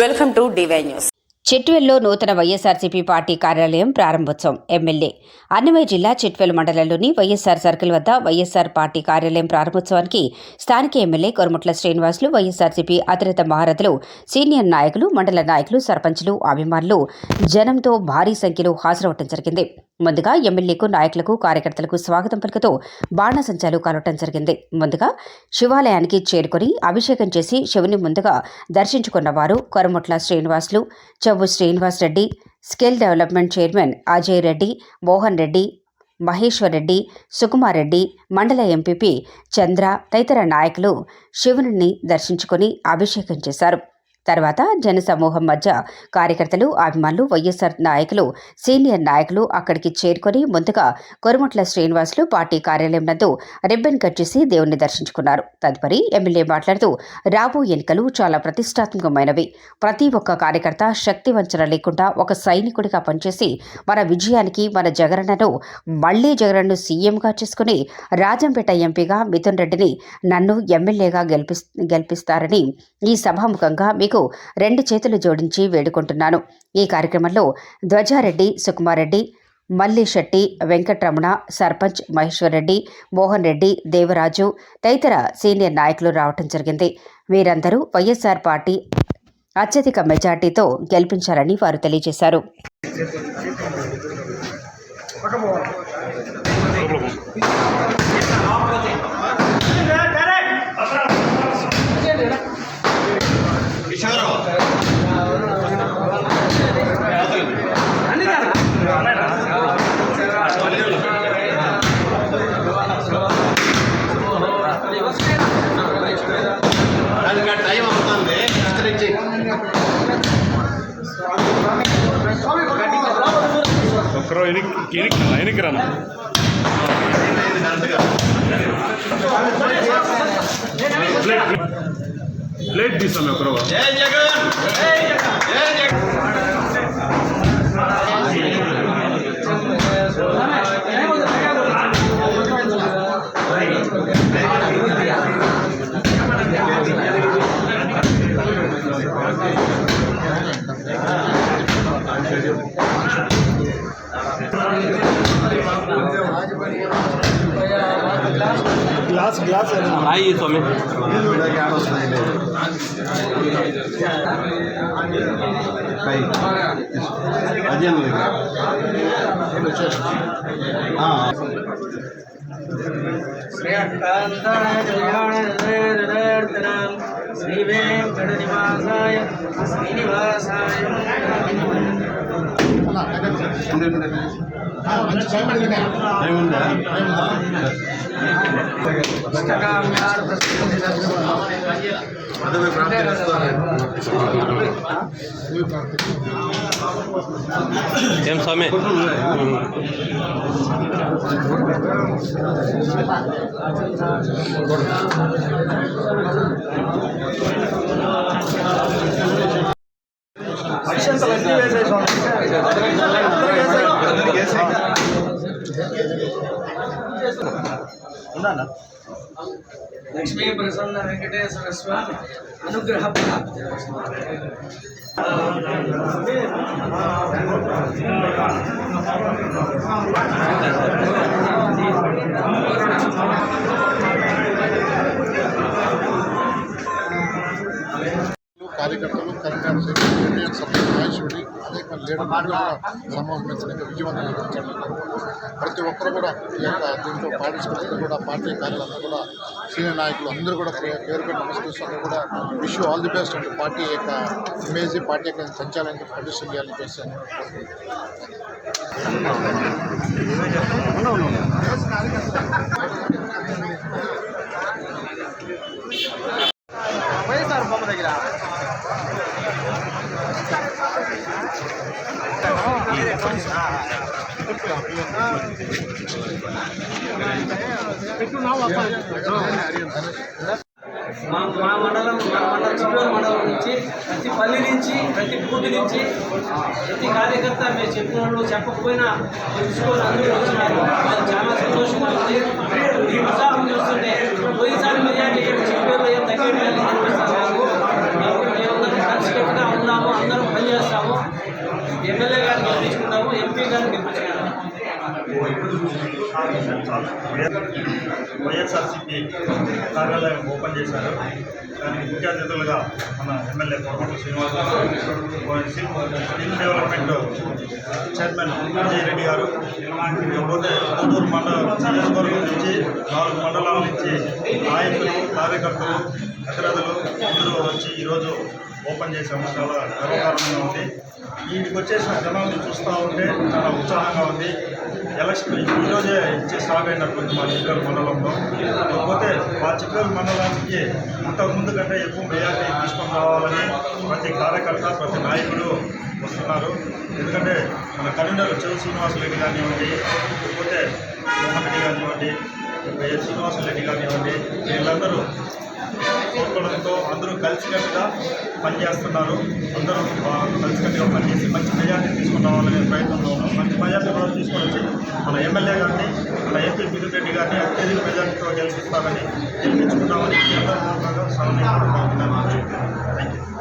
Welcome to D Y news. చిట్వెల్లో నూతన YSRCP party కార్యాలయం ప్రారంభోత్సవం ఎమ్మెల్యే. అన్నమయ్య జిల్లా చిట్వెల్ మండలంలోని వైఎస్ఆర్ సర్కిల్ వద్ద వైఎస్ఆర్ పార్టీ కార్యాలయం ప్రారంభోత్సవానికి స్థానిక ఎమ్మెల్యే కొరముట్ల శ్రీనివాసులు వైఎస్ఆర్సీపీ అతిరత మహారథులు సీనియర్ నాయకులు మండల నాయకులు సర్పంచులు అభిమానులు జనంతో భారీ సంఖ్యలో హాజరవటం జరిగింది. ముందుగా ఎమ్మెల్యేకు నాయకులకు కార్యకర్తలకు స్వాగతం పలుకుతూ బాణసంచాలు కలవటం జరిగింది. ముందుగా శివాలయానికి చేరుకొని అభిషేకం చేసి శివుని ముందుగా దర్శించుకున్న వారు Koramutla Srinivasulu Chavvu Srinivas Reddy skill development chairman Ajay Reddy Mohan Reddy Maheshwar Reddy Sukumar Reddy మండల ఎంపీపీ చంద్ర తదితర నాయకులు శివుని దర్శించుకొని అభిషేకం చేశారు. తర్వాత జనసమూహం మధ్య కార్యకర్తలు అభిమానులు వైఎస్ఆర్ నాయకులు సీనియర్ నాయకులు అక్కడికి చేరుకొని ముందుగా కొరుముట్ల శ్రీనివాసులు పార్టీ కార్యాలయం నందు రిబ్బన్ కట్ చేసి దేవుణ్ణి దర్శించుకున్నారు. తదుపరి ఎమ్మెల్యే మాట్లాడుతూ రాబో ఎన్నికలు చాలా ప్రతిష్టాత్మకమైనవి. ప్రతి ఒక్క కార్యకర్త శక్తి వంచన లేకుండా ఒక సైనికుడిగా పనిచేసి మన విజయానికి మన జగనన్నను మళ్ళీ జగనన్ను సీఎంగా చేసుకుని రాజంపేట ఎంపీగా మిథున్ రెడ్డిని నన్ను ఎమ్మెల్యేగా గెలిపి గెలిపిస్తారని ఈ సభాముఖంగా మీకు రెండు చేతులు జోడించి వేడుకుంటున్నాను. ఈ కార్యక్రమంలో ధ్వజారెడ్డి సుకుమారెడ్డి మల్లి శెట్టి వెంకట్రమణ సర్పంచ్ మహేశ్వర్ రెడ్డి మోహన్ రెడ్డి దేవరాజు తదితర సీనియర్ నాయకులు రావటం జరిగింది. వీరందరూ వైఎస్ఆర్ పార్టీ అత్యధిక మెజార్టీతో గెలిపించాలని వారు తెలియజేశారు. ఒక్కరో ఎనికి ఎనికి ఎనికి రమ్మ ప్లేట్ ప్లేట్ తీసాం ఒకరో జై జగన్ జై జగన్ గ్లాస్ గ్లాస్ ఆయి స్వామి అదే శ్రీ వెంకటనివాసాయ శ్రీనివాసాయ టైం ఉందా ఏం స్వామి లక్ష్మీ ప్రసన్న వెంకటేశ్వర స్వామి అనుగ్రహ ప్రాప్తి. కార్యకర్తలు యూనియన్ సభ్యులు మహేశ్వరి అనేక మంది లీడర్లు కూడా సమావేశంగా విజయవంతంగా నిర్వహించడం ప్రతి ఒక్కరు కూడా ఈ యొక్క దీంట్లో పార్టిసిపేట్ కూడా పార్టీ కార్యాలయంలో కూడా సీనియర్ నాయకులు అందరూ కూడా పేరు పేరు నమస్కరిస్తున్నారు. కూడా విష్ ఆల్ ది బెస్ట్ అంటే పార్టీ యొక్క ఇమేజ్ పార్టీ యొక్క సంచాలనానికి పటిష్టం చేయాలని చేశాను మా మా మండలం మా మండలం చిత్తూరు మండలం నుంచి ప్రతి పల్లి నుంచి ప్రతి బూత్ నుంచి ప్రతి కార్యకర్త మేము చెప్పినట్లు చెప్పకపోయినా తెలుసుకొని అందరూ వచ్చినారు. మాకు చాలా సంతోషంగా ఉంది. ఈ ఉత్సాహం చూస్తుంటే పోయినసారి మెజార్టీ చిత్తూరులో ఏం తగ్గేది కనిపిస్తారు మాకు మేము మేమందరం కలిసికట్టుగా పనిచేస్తాము. ఎమ్మెల్యే గారిని గెలిపించుకున్నాము ఎంపీ గారిని గెలిపించుకున్నాము వైఎస్ఆర్సీపీ కార్యాలయం ఓపెన్ చేశారు. దానికి ముఖ్య అతిథులుగా మన ఎమ్మెల్యే పొరపాటు Srinivasa skill development chairman Vijay Reddy గారు ఇకపోతే పుత్తూరు మండలం నియోజకవర్గం నుంచి నాలుగు మండలాల నుంచి నాయకులు కార్యకర్తలు అతిరథులు అందరూ వచ్చి ఈరోజు ఓపెన్ చేసాము చాలా గర్వకారణంగా ఉంది వీటికి వచ్చేసిన జనాన్ని చూస్తూ ఉంటే చాలా ఉత్సాహంగా ఉంది. ఎలక్షన్ ఈరోజే ఇచ్చే స్టార్ట్ అయినటువంటి మా చిత్తూరు మండలంలో. కాకపోతే మా చిత్తూరు మండలానికి అంతకుముందు కంటే ఎక్కువ మెజార్టీ తీసుకొని రావాలని ప్రతి కార్యకర్త ప్రతి నాయకుడు వస్తున్నారు. ఎందుకంటే మన కరీంనగర్ చెవు శ్రీనివాసరెడ్డి కానివ్వండి లేకపోతే మోహన్ రెడ్డి కానివ్వండి శ్రీనివాస రెడ్డి కానివ్వండి వీళ్ళందరూ కోరుకోవడంతో అందరూ కలిసికట్టుగా పనిచేస్తున్నారు. అందరూ కలిసికట్టుగా పనిచేసి మంచి మెజార్టీ తీసుకుని ప్రయత్నంలో ఉన్నాం. మంచి మెజార్టీ కూడా తీసుకొని వచ్చి మన ఎమ్మెల్యే గారిని మన ఎంపీ మిథున్ రెడ్డి గారిని అత్యధిక మెజార్టీతో గెలిపిస్తామని గెలిపించుకుంటామని అందరూ సహాయం థ్యాంక్ యూ